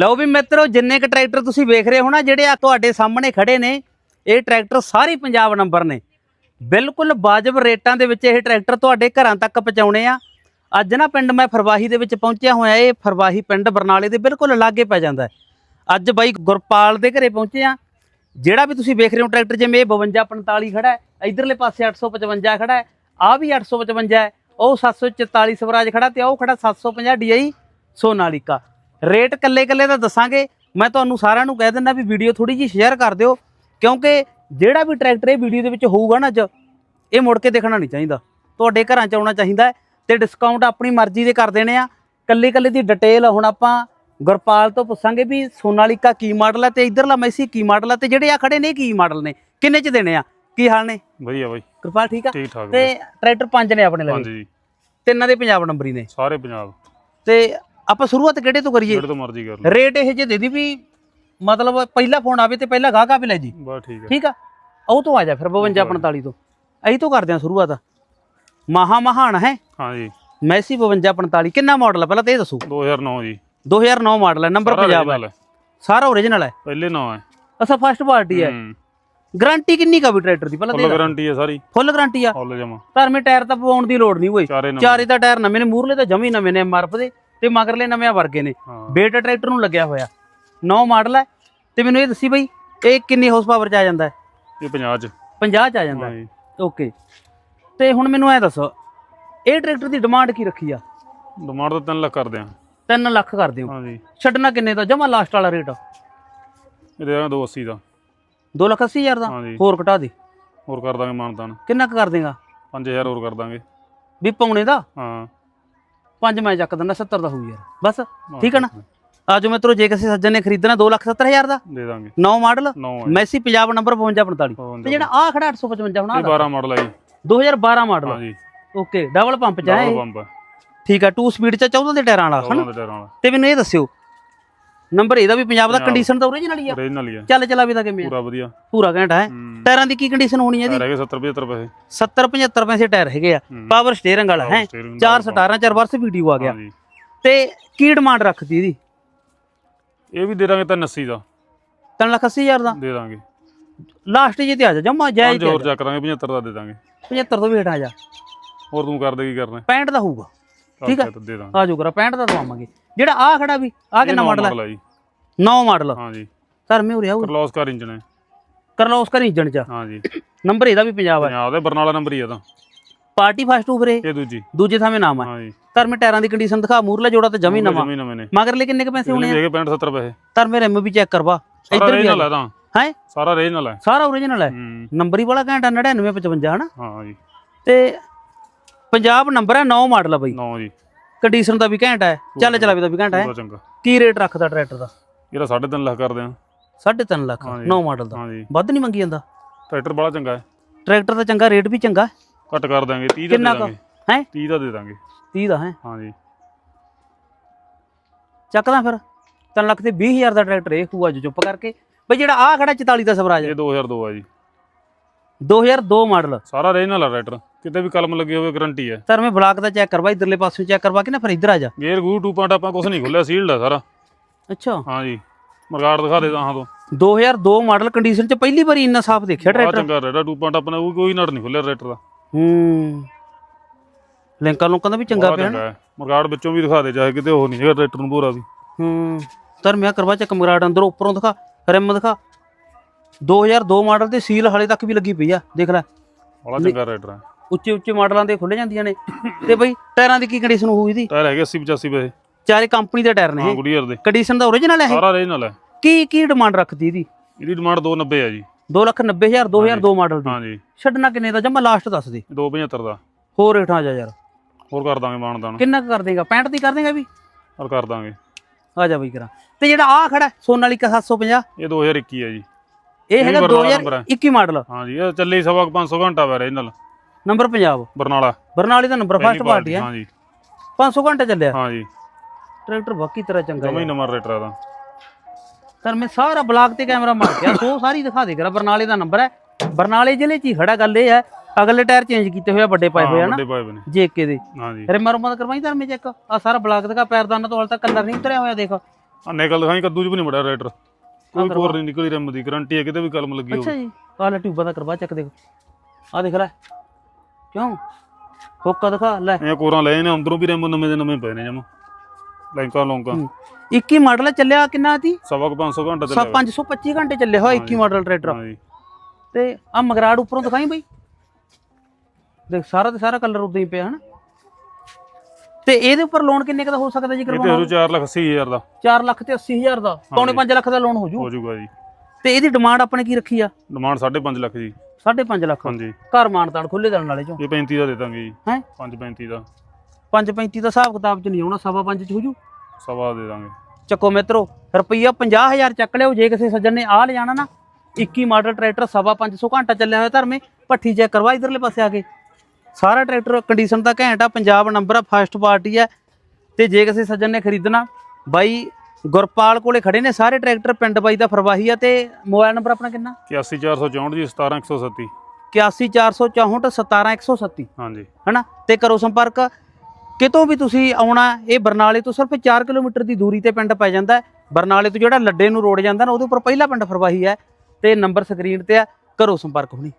ਲਓ ਵੀ ਮਿੱਤਰੋ, ਜਿੰਨੇ ਕ ਟਰੈਕਟਰ ਤੁਸੀਂ ਵੇਖ ਰਹੇ ਹੋ ਨਾ, ਜਿਹੜੇ ਆ ਤੁਹਾਡੇ ਸਾਹਮਣੇ ਖੜੇ ਨੇ, ਇਹ ਟਰੈਕਟਰ ਸਾਰੇ ਪੰਜਾਬ ਨੰਬਰ ਨੇ। ਬਿਲਕੁਲ ਵਾਜਬ ਰੇਟਾਂ ਦੇ ਵਿੱਚ ਇਹ ਟਰੈਕਟਰ ਤੁਹਾਡੇ ਘਰਾਂ ਤੱਕ ਪਹੁੰਚਾਉਣੇ ਆ। ਅੱਜ ਨਾ ਪਿੰਡ ਮੈਂ ਫਰਵਾਹੀ ਦੇ ਵਿੱਚ ਪਹੁੰਚਿਆ ਹੋਇਆ, ਇਹ ਫਰਵਾਹੀ ਪਿੰਡ ਬਰਨਾਲੇ ਦੇ ਬਿਲਕੁਲ ਲਾਗੇ ਪੈ ਜਾਂਦਾ ਅੱਜ ਬਾਈ ਗੁਰਪਾਲ ਦੇ ਘਰੇ ਪਹੁੰਚੇ ਆ। ਜਿਹੜਾ ਵੀ ਤੁਸੀਂ ਵੇਖ ਰਹੇ ਹੋ ਟਰੈਕਟਰ, ਜਿਵੇਂ ਇਹ 5245 ਖੜਾ ਹੈ, ਇਧਰਲੇ ਪਾਸੇ 855 ਖੜਾ ਹੈ ਆ ਵੀ 855 ਹੈ, ਉਹ 744 ਸਵਰਾਜ ਖੜਾ ਤੇ ਉਹ ਖੜਾ 750 DI ਸੋਨਾਲੀਕਾ। ਰੇਟ ਕੱਲੇ ਕੱਲੇ ਦਾ ਦੱਸਾਂਗੇ। ਮੈਂ ਤੁਹਾਨੂੰ ਸਾਰਿਆਂ ਨੂੰ ਕਹਿ ਦਿੰਦਾ ਵੀ ਵੀਡੀਓ ਥੋੜੀ ਜਿਹੀ ਸ਼ੇਅਰ ਕਰ ਦਿਓ ਕਿਉਂਕਿ ਜਿਹੜਾ ਵੀ ਟਰੈਕਟਰ ਇਹ ਵੀਡੀਓ ਦੇ ਵਿੱਚ ਹੋਊਗਾ ਨਾ ਅੱਜ ਇਹ ਮੁੜ ਕੇ ਦੇਖਣਾ ਨਹੀਂ ਚਾਹੀਦਾ। ਤੁਹਾਡੇ ਘਰਾਂ ਚ ਆਉਣਾ ਚਾਹੀਦਾ ਤੇ ਡਿਸਕਾਊਂਟ ਆਪਣੀ ਮਰਜ਼ੀ ਦੇ ਕਰ ਦੇਣੇ ਆ। ਕੱਲੇ ਕੱਲੇ ਦੀ ਡਿਟੇਲ ਹੁਣ ਆਪਾਂ ਗੁਰਪਾਲ ਤੋਂ ਪੁੱਛਾਂਗੇ ਵੀ ਸੋਨਾਲੀਕਾ ਕੀ ਮਾਡਲ ਹੈ ਤੇ ਇਧਰਲਾ ਮੈਸੀ ਕੀ ਮਾਡਲ ਹੈ ਤੇ ਜਿਹੜੇ ਆ ਖੜੇ ਨੇ ਕੀ ਮਾਡਲ ਨੇ? ਕਿੰਨੇ ਚ ਦੇਣੇ ਆ? ਕੀ ਹਾਲ ਨੇ? ਵਧੀਆ ਬਾਈ। ਗੁਰਪਾਲ ਠੀਕ ਆ? ਤੇ ਟਰੈਕਟਰ ਪੰਜ ਨੇ ਆਪਣੇ ਹਾਂਜੀ। ਲਈ ਜੀ ਤਿੰਨਾਂ ਦੇ ਪੰਜਾਬ ਨੰਬਰੀ ਨੇ। ਸਾਰੇ ਪੰਜਾਬ। ਤੇ ਆਪਾਂ ਸ਼ੁਰੂਆਤ ਕਿਹੜੇ ਤੋਂ ਕਰੀਏ? ਜਿਹੜੇ ਤੋਂ ਮਰਜ਼ੀ ਕਰ ਲਓ। ਰੇਟ ਇਹ ਜੇ ਦੇ ਦੀ ਵੀ ਮਤਲਬ ਪਹਿਲਾ ਫੋਨ ਆਵੇ ਤੇ ਪਹਿਲਾ ਗਾਹਕਾ ਵੀ ਲੈ ਜੀ। ਬਸ ਠੀਕ ਹੈ ਠੀਕ ਆ? ਉਹ ਤੋਂ ਆ ਜਾ ਫਿਰ 52 45 ਤੋਂ। ਅਸੀਂ ਤੋਂ ਕਰਦੇ ਆ ਸ਼ੁਰੂਆਤ। ਮਹਾ ਮਹਾਨ ਹੈ। ਹਾਂਜੀ ਮੈਸੀ 52 45 ਕਿੰਨਾ ਮਾਡਲ ਹੈ ਪਹਿਲਾਂ ਤੇ ਇਹ ਦੱਸੋ। 2009 ਜੀ। 2009 ਮਾਡਲ ਹੈ ਨੰਬਰ ਸਾਰਾ ਪੰਜਾਬ ਹੈ original ਹੈ। ਸਾਰਾ ਓਰੀਜਨਲ ਹੈ। ਪਹਿਲੇ ਨਾਂ ਹੈ। ਅਸਾ ਫਸਟ ਪਾਰਟੀ ਹੈ। ਗਾਰੰਟੀ ਕਿੰਨੀ ਕਾ ਵੀ ਟਰੈਕਟਰ ਦੀ? ਪਹਿਲਾਂ ਫੁੱਲ ਤੇ ਗਾਰੰਟੀ ਹੈ ਸਾਰੀ। ਫੁੱਲ ਗਾਰੰਟੀ ਆ। ਫੁੱਲ ਜਮਾ। ਧਰਮੇ ਟਾਇਰ ਤਾਂ ਪਵਾਉਣ ਦੀ ਲੋੜ ਨਹੀਂ ਚਾਰੇ ਨੰਬਰ ਚਾਰੇ ਦਾ ਟਾਇਰ ਨਵੇਂ ਨੇ ਮੂਰਲੇ ਤਾਂ ਜਮੀ ਨਵੇਂ ਨੇ ਐਮਆਰਐਫ ਦੇ। ਤੇ ਮਗਰਲੇ ਨਵੇਂ ਵਰਗੇ ਨੇ। ਬੇਟਾ ਟਰੈਕਟਰ ਨੂੰ ਲੱਗਿਆ ਹੋਇਆ। 9 ਮਾਡਲ ਹੈ ਤੇ ਮੈਨੂੰ ਇਹ ਦੱਸੀ ਬਈ ਇਹ ਕਿੰਨੀ ਹਾਰਸ ਪਾਵਰ ਚ ਆ ਜਾਂਦਾ ਹੈ? ਇਹ 50 ਚ। 50 ਚ ਆ ਜਾਂਦਾ ਹੈ ਓਕੇ ਤੇ ਹੁਣ ਮੈਨੂੰ ਐ ਦੱਸੋ ਇਹ ਟਰੈਕਟਰ ਦੀ ਡਿਮਾਂਡ ਕੀ ਰੱਖੀ ਆ? ਡਿਮਾਂਡ ਤਾਂ 3 ਲੱਖ ਕਰਦੇ ਆ। 3 ਲੱਖ ਕਰਦੇ ਹੋ। ਹਾਂਜੀ ਛੱਡਣਾ ਕਿੰਨੇ ਦਾ? ਜਮਾ ਲਾਸਟ ਵਾਲਾ ਰੇਟ ਇਹਦੇ ਆ। 280 ਦਾ 2 ਲੱਖ 80 ਹਜ਼ਾਰ ਦਾ? ਹੋਰ ਘਟਾ ਦੇ। ਹੋਰ ਕਰ ਦਾਂਗੇ ਮਾਨਤਾਨ। ਕਿੰਨਾ ਕੁ ਕਰ ਦੇਗਾ? 5000 ਹੋਰ ਕਰ ਦਾਂਗੇ। ਵੀ ਪੌਣੇ ਦਾ? ਹਾਂ। ਪੰਜ ਮੈਂ ਚੱਕ ਦਿੰਦਾ 70 ਦਾ ਹੋਊ ਯਾਰ। ਬਸ ਠੀਕ ਹੈ ਨਾ? ਆਜੋ ਮਿੱਤਰੋ ਜੇ ਕਿਸੇ ਸੱਜਣ ਨੇ ਖਰੀਦਣਾ 2 ਲੱਖ 70 ਹਜ਼ਾਰ ਦਾ ਦੇ ਦਾਂਗੇ। 9 ਮਾਡਲ 9 ਹੈ ਮੈਸੀ ਪੰਜਾਬ ਨੰਬਰ 52 45 52 ਤੇ ਜਿਹੜਾ ਆ ਖੜਾ 855 ਹੁਣ ਇਹ 12 ਮਾਡਲ ਹੈ ਜੀ। 2012 ਮਾਡਲ। ਹਾਂਜੀ ਓਕੇ ਡਬਲ ਪੰਪ ਚ ਹੈ ਡਬਲ ਇਹ। ਠੀਕ ਹੈ 2 ਸਪੀਡ ਚ 14 ਦੇ ਟਾਇਰਾਂ ਵਾਲਾ ਹਨਾ? ਉਹਨਾਂ ਦੇ ਟਾਇਰਾਂ ਵਾਲਾ। ਤੇ ਮੈਨੂੰ ਇਹ ਦੱਸਿਓ ਨੰਬਰ ਇਹਦਾ ਵੀ ਪੰਜਾਬ ਦਾ। ਕੰਡੀਸ਼ਨ ਤਾਂ ਓਰੀਜਨਲ ਹੀ ਆ। ਓਰੀਜਨਲ ਹੀ ਹੈ ਚੱਲ ਚਲਾ ਵੀ ਤਾਂ ਕਿਵੇਂ ਆ। ਪੂਰਾ ਵਧੀਆ। ਪੂਰਾ ਘੰਟਾ ਹੈ। ਟਾਇਰਾਂ ਦੀ ਕੀ ਕੰਡੀਸ਼ਨ ਹੋਣੀ ਹੈ ਇਹਦੀ? ਹੈਗੇ 70 75 ਪੈਸੇ। 70 75 ਪੈਸੇ ਟਾਇਰ ਹੈਗੇ ਆ। ਪਾਵਰ ਸਟੀਅਰਿੰਗ ਵਾਲਾ ਹੈ? steering ਚਾਰ ਨਾਲ ਸਟਾਰਾਂ ਚਾਰ ਵਰਸ ਵੀਡੀਓ ਆ ਗਿਆ। ਤੇ ਕੀ ਡਿਮਾਂਡ ਰੱਖਦੀ ਇਹਦੀ? ਇਹ ਵੀ ਦੇ ਦਾਂਗੇ ਤਾਂ 80 ਦਾ। 3 ਲੱਖ 80 ਹਜ਼ਾਰ ਦਾ? ਦੇ ਦਾਂਗੇ। ਲਾਸਟ ਜੇ ਤੇ ਆ ਜਾ ਜਮਾ ਜਾਇਜ਼ ਆ ਹੋਰ ਜਾ। ਚੱਕ ਦਾਂਗੇ 75 ਦਾ ਦੇ ਦਾਂਗੇ। 75 ਤੋਂ ਵੀ ਹਟਾ ਜਾ। ਹੋਰ ਤੂੰ ਕਰ ਦੇ ਕੀ ਕਰਨਾ। 65 ਦਾ ਹੋਊਗਾ। ਠੀਕ ਆ। ਆ ਦੇ ਦਾਂਗੇ। ਆ ਜੋ ਕਰਾ 65 ਦਾ ਦਵਾਵਾਂਗੇ। ਜਿਹੜਾ ਆ ਖੜਾ ਵੀ ਆ ਕਿੰਨਾ ਮਾਡਲ ਹੈ ਹੈ ਜੀ। 9 ਮਾਡਲ ਹਾਂਜੀ। ਧਰਮੇ ਹੋ ਰਿਹਾ ਉਹ ਕਰਲੋਸ ਕਾਰ ਇੰਜਨ ਹੈ। ਕਰ ਲਓ ਉਸ ਕਰ ਇੰਜਣ ਚ ਹਾਂਜੀ। ਨੰਬਰ ਇਹਦਾ ਵੀ ਪੰਜਾਬ ਹੈ ਪੰਜਾਬ ਦੇ ਬਰਨਾਲਾ ਨੰਬਰ ਹੀ ਆ ਤਾਂ। ਪਾਰਟੀ ਫਸਟ ਉਪਰੇ ਇਹ ਦੂਜੀ। ਦੂਜੇ ਥਾਵੇਂ ਨਾਮ ਹੈ ਹਾਂਜੀ। ਧਰਮੇ ਟਾਇਰਾਂ ਦੀ ਕੰਡੀਸ਼ਨ ਦਿਖਾ ਮੂਰਲਾ ਜੋੜਾ ਤੇ ਜਮੀ ਨਵਾਂ। ਜਮੀ ਨਵੇਂ ਨੇ। ਮਗਰਲੇ ਕਿੰਨੇ ਕ ਪੈਸੇ ਹੋਣੇ ਆ? ਹੈਗੇ 65 70 ਪੈਸੇ। ਧਰਮੇ ਰਿਮ ਵੀ ਚੈੱਕ ਕਰਵਾ। ਸਾਰਾ ਇੱਧਰ ਵੀ ਹੈ ਤਾਂ। ਹੈ? ਸਾਰਾ ਰੀਜਨਲ ਹੈ ਸਾਰਾ ਓਰੀਜਨਲ ਹੈ ਹੂੰ। ਨੰਬਰ ਹੀ ਵਾਲਾ ਘੰਟਾ 9955 ਹਨਾ? ਹਾਂ ਜੀ। ਤੇ ਪੰਜਾਬ ਨੰਬਰ ਹੈ 9 ਮਾਡਲ ਆ ਬਈ। 9 ਜੀ। ਕੰਡੀਸ਼ਨ ਦਾ ਵੀ ਘੰਟਾ ਹੈ ਚੱਲ ਚਲਾਵੇ ਦਾ ਵੀ ਘੰਟਾ ਹੈ ਬਹੁਤ ਚੰਗਾ। ਕੀ ਰੇਟ ਰੱਖਦਾ ਟਰੈਕਟਰ ਦਾ? ਇਹਦਾ 3.5 ਲੱਖ ਕਰਦੇ ਆ। 3.5 ਲੱਖ ਹਾਂਜੀ। 9 ਮਾਡਲ ਦਾ। ਹਾਂਜੀ। ਵੱਧ ਨਹੀਂ ਮੰਗੀ ਜਾਂਦਾ? ਟਰੈਕਟਰ ਬੜਾ ਚੰਗਾ ਹੈ। ਟਰੈਕਟਰ ਦਾ ਚੰਗਾ ਰੇਟ ਵੀ ਚੰਗਾ ਹੈ। ਘੱਟ ਕਰ ਦਾਂਗੇ 30 ਦਾ ਕਿੰਨਾ ਦੇ ਕੁ? ਦਾਂਗੇ। ਹੈ? 30 ਦਾ ਦੇ ਦਾਂਗੇ। 30 ਦਾ ਹੈ? ਹਾਂਜੀ। ਚੱਕਦਾ ਫਿਰ। 3 ਲੱਖ ਤੇ 20000 ਦਾ ਟਰੈਕਟਰ ਇਹ ਖੂਆ ਜੋ ਚੁੱਪ ਕਰਕੇ। ਬਈ ਜਿਹੜਾ ਆ ਖੜਾ 44 ਦਾ ਸਵਰਾਜ ਇਹ 2002 ਆ ਜੀ। 2002 ਮਾਡਲ। ਸਾਰਾ ਰੀਜਨਲ ਆ ਟਰੈਕਟਰ ਕਿਤੇ ਵੀ ਕਲਮ ਲੱਗੀ ਹੋਵੇ ਗਾਰੰਟੀ ਹੈ। ਸਰ ਮੈਂ ਬਲਾਕ ਦਾ ਚੈੱਕ ਕਰਵਾ ਇਧਰਲੇ ਪਾਸੋਂ ਚੈੱਕ ਕਰਵਾ ਕੇ ਨਾ ਫਿਰ ਇੱਧਰ ਆ ਜਾ। ਗੇਅਰ ਗੂ ਟੂ ਪੁਆਇੰਟ ਆਪਾਂ ਕੁਝ ਨਹੀਂ ਖੁੱਲਿਆ ਸੀਲਡ ਆ ਸਾਰਾ। ਅੱਛਾ। ਹਾਂਜੀ। ਮਰਗਾੜ ਦਿਖਾ ਦੇ ਤਾਂ ਤੋਂ। 2002 ਮਾਡਲ ਕੰਡੀਸ਼ਨ ਚ ਪਹਿਲੀ ਵਾਰੀ ਇੰਨਾ ਸਾਫ਼ ਦੇਖਿਆ ਟਰੈਕਟਰ ਚੰਗਾ ਰੇਡਾ ਟੂ ਪੁਆਇੰਟ ਆਪਣਾ ਉਹ ਕੋਈ ਨਟ ਨਹੀਂ ਖੁੱਲਿਆ ਟਰੈਕਟਰ ਦਾ। ਹੂੰ। ਲਿੰਕਾਂ ਲੋਕਾਂ ਦਾ ਵੀ ਚੰਗਾ ਪਿਆ ਹੈ। ਮਰਗਾੜ ਵਿੱਚੋਂ ਵੀ ਦਿਖਾ ਦੇ ਚਾਹੇ ਕਿਤੇ ਉਹ ਨਹੀਂ ਹੈਗਾ ਟਰੈਕਟਰ ਨੂੰ ਪੂਰਾ ਵੀ। ਹੂੰ। ਸਰ ਮੈਂ ਕਰਵਾ ਚੈੱਕ ਮਗਰਾਟ ਅੰਦਰੋਂ ਉੱਪਰੋਂ ਦਿਖਾ ਰਿਮ ਦਿਖਾ। 2002 ਮਾਡਲ ਤੇ ਸੀਲ ਹਾਲੇ ਤੱਕ ਵੀ ਲੱਗੀ ਪਈ ਆ ਦੇਖ ਲੈ। ਬੜਾ ਚੰਗਾ ਟਰੈਕਟਰ ਹੈ ਉੱਚੇ ਉੱਚੇ ਮਾਡਲਾਂ ਦੇ ਖੁੱਲ ਜਾਂਦੀਆਂ ਨੇ। ਤੇ ਬਈ ਟਾਇਰਾਂ ਦੀ ਕੀ ਕੰਡੀਸ਼ਨ ਹੋਊ ਇਹਦੀ? ਟਾਇਰ ਹੈਗੇ 80 85 ਪੈਸੇ ਚਾਰੇ ਕੰਪਨੀ ਦੇ ਟਾਇਰ ਨੇ ਹਾਂ ਇਹ। ਗੁਡੀਅਰ ਦੇ। ਕੰਡੀਸ਼ਨ ਦਾ ਓਰੀਜਨਲ ਹੈ ਇਹ? ਸਾਰਾ ਰੀਜਨਲ ਹੈ ਕੀ ਕੀ ਡਿਮਾਂਡ ਰੱਖਦੀ ਇਹਦੀ? ਇਹਦੀ ਡਿਮਾਂਡ 290 ਹੈ ਜੀ। 290000 2002 ਮਾਡਲ ਦੀ। ਹਾਂਜੀ। ਛੱਡਣਾ ਕਿੰਨੇ ਦਾ? ਜਮਾ ਲਾਸਟ ਦੱਸ ਦੇ। 275 ਦਾ। ਹੋਰ ਰੇਟ ਆ ਜਾ ਯਾਰ। ਹੋਰ ਕਰ ਦਾਂਗੇ ਮਾਨਦਾਨ ਕਿੰਨਾ ਕੁ ਕਰ ਦੇਗਾ? 65 ਦੀ ਕਰ ਦੇਗਾ ਵੀ? ਹੋਰ ਕਰ ਦਾਂਗੇ। ਆ ਜਾ ਬਈ ਕਰਾਂ। ਤੇ ਜਿਹੜਾ ਆ ਖੜਾ ਹੈ, ਸੋਨਾਲੀਕਾ 750 ਇਹ 2021 ਹੈ ਜੀ। ਇਹ ਹੈਗਾ ਵੀ ਬਰਨਾਲਾ ਨੰਬਰ ਹੈ। 2021 ਮਾਡਲ। ਹਾਂਜੀ ਇਹ ਚੱਲੇ ਸਵਾ ਕੁ 500 ਘੰਟਾ ਵਾ ਰੀਜਨਲ ਨੰਬਰ ਪੰਜਾਬ। ਬਰਨਾਲਾ। ਬਰਨਾਲੇ ਦਾ ਨੰਬਰ ਫਸਟ ਪਾਰਟੀ ਹੈ। ਹਾਂਜੀ। 500 ਘੰਟੇ ਚੱਲਿਆ। ਹਾਂਜੀ। ਟਰੈਕਟਰ ਬਾਕੀ ਤਰ੍ਹਾਂ ਚੰਗਾ ਜਮਾ ਹੀ ਹੈ। ਨੰਬਰ ਰੇਟਰ ਦਾ। ਸਰ ਮੈਂ ਸਾਰਾ ਬਲਾਕ ਤੇ ਕੈਮਰਾ ਮਾਰ ਕੇ ਸੋ ਸਾਰੀ ਦਿਖਾ ਦੇ ਕਰਾ। ਬਰਨਾਲੇ ਦਾ ਨੰਬਰ ਹੈ। ਬਰਨਾਲੇ ਜ਼ਿਲ੍ਹੇ 'ਚ ਹੀ ਖੜਾ ਗੱਲ ਇਹ ਹੈ। ਅਗਲੇ ਟਾਇਰ ਚੇਂਜ ਕੀਤੇ ਹੋਏ ਆ ਵੱਡੇ ਪਾਏ ਹੋਏ ਆ ਨਾ। ਜੇਕੇ ਦੇ। ਹਾਂਜੀ। ਰਿਮਾ ਰੁਮਾ ਕਰਵਾਈ ਧਰਮੇ ਚੈੱਕ ਆ ਸਾਰਾ ਬਲਾਕ ਦਾ ਪੈਰਦਾਨਾ ਤੋਂ ਹਾਲ ਤੱਕ ਕਲਰ ਨਹੀਂ ਉਤਰਿਆ ਹੋਇਆ ਦੇਖ। ਅੰਨੇ ਗੱਲ ਦਿਖਾਈ ਕੱਦੂ ਚ ਵੀ ਨਹੀਂ ਮੜਿਆ ਟਰੈਕਟਰ ਕੋਈ। ਕੋਰ ਨਹੀਂ ਨਿਕਲੀ ਰਿਮ ਦੀ ਗਰੰਟੀ ਹੈ ਕਿਤੇ ਵੀ ਕਲਮ ਲੱਗੀ ਅੱਛਾ ਹੋਵੇ। ਜੀ ਆਹ ਲੈ ਟਿਊਬਾਂ ਦਾ ਕਰਵਾ ਚੱਕ ਦੇਖ ਆ ਦੇਖ ਲੈ। ਕਿਉਂ? ਹੋਕਾ ਦਿਖਾ ਲੈ। ਇਹ ਕੋਰਾਂ ਲਏ ਨੇ ਅੰਦਰੋਂ ਵੀ ਰਿਮ ਨਵੇਂ ਦੇ ਨਵੇਂ ਪਏ ਨੇ ਜਮ। ਲੈਂਕਾਂ ਲੌਂਕਾਂ। ਹੂੰ। 21 ਮਾਡਲ ਚੱਲਿਆ ਕਿੰਨਾ ਤੀ ਸਵਾ ਕੁ 500 ਘੰਟਾ ਚੱਲਿਆ। 525 ਘੰਟੇ ਚੱਲਿਆ ਹੋਇਆ 21 ਮਾਡਲ ਟਰੈਕਟਰ ਹਾਂ ਜੀ ਤੇ ਆ ਮਗਰਾੜ ਉੱਪਰੋਂ ਦਿਖਾਈ ਬਈ? ਦੇਖ ਸਾਰਾ ਤੇ ਸਾਰਾ ਕਲਰ ਉਦਾਂ ਹੀ ਪਿਆ ਹਨ? ਤੇ ਇਹਦੇ ਉੱਪਰ ਲੋਨ ਕਿੰਨੇ ਕੁ ਦਾ ਹੋ ਸਕਦਾ ਜੀ ਇਹ ਤੇ ਕਰਵਾਉਣਾ ਹਰੂ 4 ਲੱਖ 80 ਹਜ਼ਾਰ ਦਾ। 4 ਲੱਖ ਤੇ 80 ਹਜ਼ਾਰ ਦਾ। ਪੌਣੇ 5 ਲੱਖ ਦਾ ਲੋਨ ਹੋ ਜੂ ਹੋ ਜਾਊਗਾ ਜੀ। ਤੇ ਇਹਦੀ ਡਿਮਾਂਡ ਆਪਣੇ ਕੀ ਰੱਖੀ ਆ? ਡਿਮਾਂਡ 5.5 ਲੱਖ ਜੀ। 5.5 ਲੱਖ। ਹਾਂਜੀ। ਘਰ ਮਾਨਤਾਨ ਖੁੱਲੇ ਦੇਣ ਵਾਲੇ ਚੋਂ। ਇਹ 35 ਦਾ ਦੇ ਦਾਂਗੇ ਜੀ। ਹੈ? 5.35 ਦਾ। 5.35 ਦਾ ਹਿਸਾਬ ਕਿਤਾਬ ਚ ਨਹੀਂ ਆਉਣਾ ਸਵਾ ਪੰਜ ਚ ਹੋ ਜੂ ਸਵਾ ਦੇ ਦਾਂਗੇ। ਚੱਕੋ ਮਿੱਤਰੋ ਰੁਪਈਆ 50000 ਚੱਕ ਲਿਓ ਜੇ ਕਿਸੇ ਸੱਜਣ ਨੇ ਆ ਲਿਜਾਣਾ ਨਾ 21 ਮਾਡਲ ਟਰੈਕਟਰ ਸਵਾ 500 ਘੰਟਾ ਚੱਲਿਆ ਹੋਇਆ ਧਰਮੇ ਪੱਠੀ ਚੈੱਕ ਕਰਵਾ ਇਧਰਲੇ ਪਾਸੇ ਆ ਕੇ। ਸਾਰਾ ਟਰੈਕਟਰ ਕੰਡੀਸ਼ਨ ਤਾਂ ਘੈਂਟ ਆ ਪੰਜਾਬ ਨੰਬਰ ਆ ਫਸਟ ਪਾਰਟੀ ਆ। ਤੇ ਜੇ ਕਿਸੇ ਸੱਜਣ ਨੇ ਖਰੀਦਣਾ ਬਾਈ ਗੁਰਪਾਲ ਕੋਲੇ ਖੜੇ ਨੇ ਸਾਰੇ ਟਰੈਕਟਰ ਪਿੰਡ ਬਾਈ ਦਾ ਫਰਵਾਹੀ ਆ ਤੇ ਮੋਬਾਈਲ ਨੰਬਰ ਆਪਣਾ ਕਿੰਨਾ? 81464 ਜੀ 17137 81464 17137 ਹਾਂਜੀ। ਹਨਾ? ਤੇ ਕਰੋ ਸੰਪਰਕ। ਕਿਤੋਂ ਵੀ ਤੁਸੀਂ ਆਉਣਾ ਇਹ ਬਰਨਾਲੇ ਤੋਂ ਸਿਰਫ 4 ਕਿਲੋਮੀਟਰ ਦੀ ਦੂਰੀ ਤੇ ਪਿੰਡ ਪੈ ਜਾਂਦਾ ਬਰਨਾਲੇ ਤੋਂ ਜਿਹੜਾ ਲੱਡੇ ਨੂੰ ਰੋਡ ਜਾਂਦਾ ਨਾ ਉਹਦੇ ਉੱਪਰ ਪਹਿਲਾ ਪਿੰਡ ਫਰਵਾਹੀ ਹੈ। ਤੇ ਨੰਬਰ ਸਕਰੀਨ ਤੇ ਆ ਕਰੋ ਸੰਪਰਕ ਹੁਣੀ।